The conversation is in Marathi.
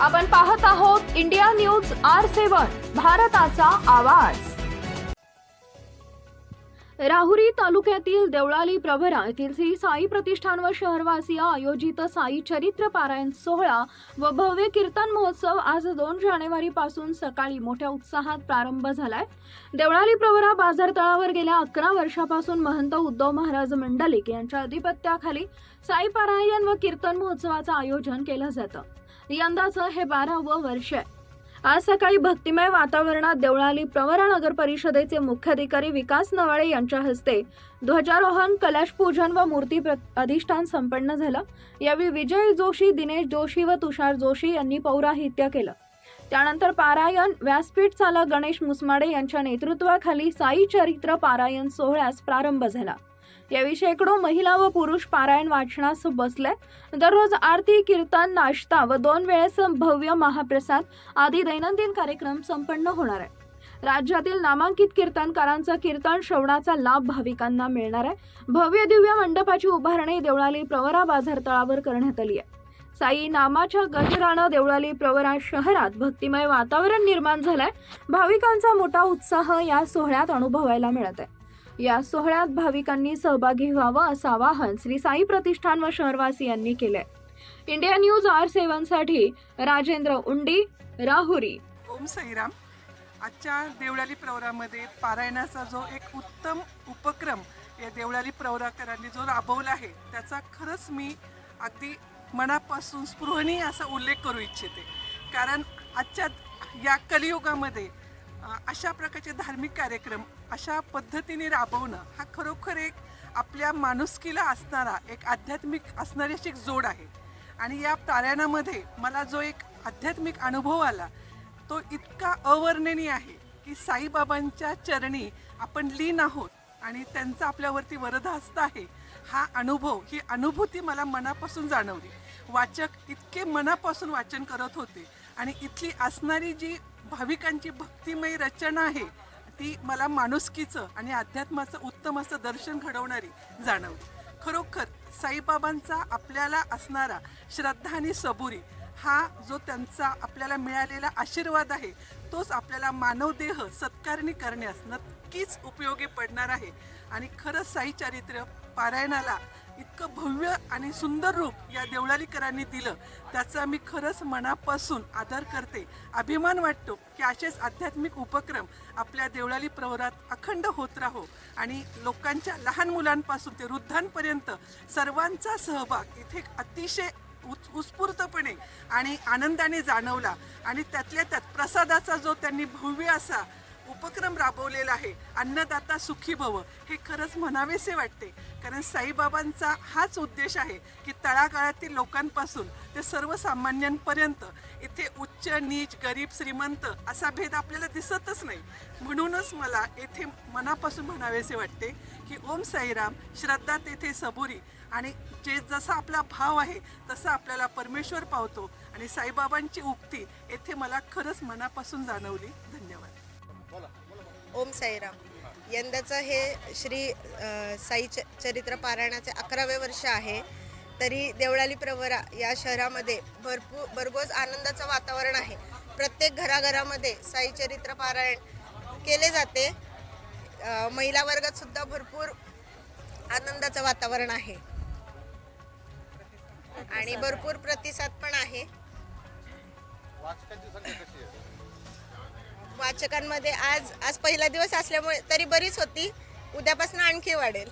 आपण पाहत आहोत इंडिया न्यूज आर सेवन भारताचा आवाज. राहुरी तालुक्यातील देवळाली प्रवरा येथील श्री साई प्रतिष्ठान व शहरवासीय आयोजित साई चरित्र पारायण सोहळा व भव्य कीर्तन महोत्सव आज दोन जानेवारी पासून सकाळी मोठ्या उत्साहात प्रारंभ झालाय. देवळाली प्रवरा बाजार तळावर गेल्या अकरा वर्षापासून महंत उद्धव महाराज मंडलिक यांच्या अधिपत्याखाली साई पारायण व कीर्तन महोत्सवाचं आयोजन केलं जातं. यंदाचं हे बारावं वर्ष आहे. आज सकाळी भक्तिमय वातावरणात देवळाली प्रवरा नगर परिषदेचे मुख्याधिकारी विकास नवाळे यांच्या हस्ते ध्वजारोहण कलश पूजन व मूर्ती प्र- अधिष्ठान संपन्न झालं. यावेळी विजय जोशी दिनेश जोशी व तुषार जोशी यांनी पौराहित्य केलं. त्यानंतर पारायण व्यासपीठ चालक गणेश मुसमाडे यांच्या नेतृत्वाखाली साई चरित्र पारायण सोहळ्यास प्रारंभ झाला. यावेळी शेकडो महिला व पुरुष पारायण वाचनास बसले दररोज आरती कीर्तन नाश्ता व दोन वेळेस भव्य महाप्रसाद आदी दैनंदिन कार्यक्रम संपन्न होणार आहे राज्यातील नामांकित कीर्तनकारांचा कीर्तन श्रवणाचा लाभ भाविकांना मिळणार आहे. भव्य दिव्य मंडपाची उभारणी देवळाली प्रवरा बाजार तळावर करण्यात आली आहे. साई नामाच्या गजरानं देवळाली प्रवरा शहरात भक्तिमय वातावरण निर्माण झालंय. भाविकांचा मोठा उत्साह या सोहळ्यात अनुभवायला मिळत आहे. या सोहळ्यात भाविकांनी सहभागी व्हावं असं आवाहन श्री साई प्रतिष्ठान व शहरवासियांनी केलंय. इंडिया न्यूज आर सेवनसाठी राजेंद्र उंडी राहुरी. ओम साईराम. आजच्या देवळाली प्रवरामध्ये पारायणाचा जो एक उत्तम उपक्रम या देवळाली प्रवराकरांनी जो राबवला आहे त्याचा खरंच मी अगदी मनापासून स्पृहणीय असा उल्लेख करू इच्छिते. कारण आजच्या या कलियुगामध्ये अशा प्रकारचे धार्मिक कार्यक्रम अशा पद्धतीने राबवणं हा खरोखर एक आपल्या माणुसकीला असणारा एक आध्यात्मिक असणारी अशी एक जोड आहे. आणि या प्रारायणामध्ये मला जो एक आध्यात्मिक अनुभव आला तो इतका अवर्णनीय आहे की साईबाबांच्या चरणी आपण लीन आहोत आणि त्यांचा आपल्यावरती वरदहस्त आहे हा अनुभव ही अनुभूती मला मनापासून जाणवली. वाचक इतके मनापासून वाचन करत होते आणि इथली असणारी जी भाविकांची भक्तिमय रचना आहे. ती मला माणुसकीचं आणि अध्यात्माचं उत्तम असं दर्शन घडवणारी जाणवली. खरोखर साईबाबांचा आपल्याला असणारा श्रद्धा आणि सबुरी हा जो त्यांचा आपल्याला मिळालेला आशीर्वाद आहे तोच आपल्याला मानवदेह सत्कारणी करण्यास नक्कीच उपयोगी पडणार आहे. आणि खरंच साई चारित्र्य पारायणाला इतकं भव्य आणि सुंदर रूप या देवळालीकरांनी दिलं. त्याचा मी खरंच मनापासून आदर करते. अभिमान वाटतो की असेच आध्यात्मिक उपक्रम आपल्या देवळाली प्रवरात अखंड होत राहो. आणि लोकांच्या लहान मुलांपासून ते वृद्धांपर्यंत सर्वांचा सहभाग इथे अतिशय उत् उत्स्फूर्तपणे आणि आनंदाने जाणवला. आणि त्यातल्या त्यात प्रसादाचा जो त्यांनी भव्य असा उपक्रम राबवलेला आहे. अन्नदाता सुखी भव हे खरंच म्हणावेसे वाटते. कारण साईबाबांचा हाच उद्देश आहे की तळागाळातील लोकांपासून ते सर्वसामान्यांपर्यंत इथे उच्च नीच गरीब श्रीमंत असा भेद आपल्याला दिसतच नाही. म्हणूनच मला येथे मनापासून म्हणावेसे वाटते की ओम साईराम श्रद्धा तेथे सबुरी आणि जे जसा आपला भाव आहे तसा आपल्याला परमेश्वर पावतो आणि साईबाबांची उक्ती येथे मला खरंच मनापासून जाणवली. धन्यवाद. ओम साईराम. यंदाचं हे श्री साई च चरित्र पारायणाचे अकरावे वर्ष आहे. तरी देवळाली प्रवरा या शहरामध्ये भरपूर भरघोस आनंदाचं वातावरण आहे. प्रत्येक घराघरामध्ये साई चरित्र पारायण केले जाते. महिला वर्गात सुद्धा भरपूर आनंदाचं वातावरण आहे. आणि भरपूर प्रतिसाद पण आहे? वाचकांमध्ये आज आज पहिला दिवस असल्यामुळे तरी बरीच होती. उद्यापासून आणखी वाढेल.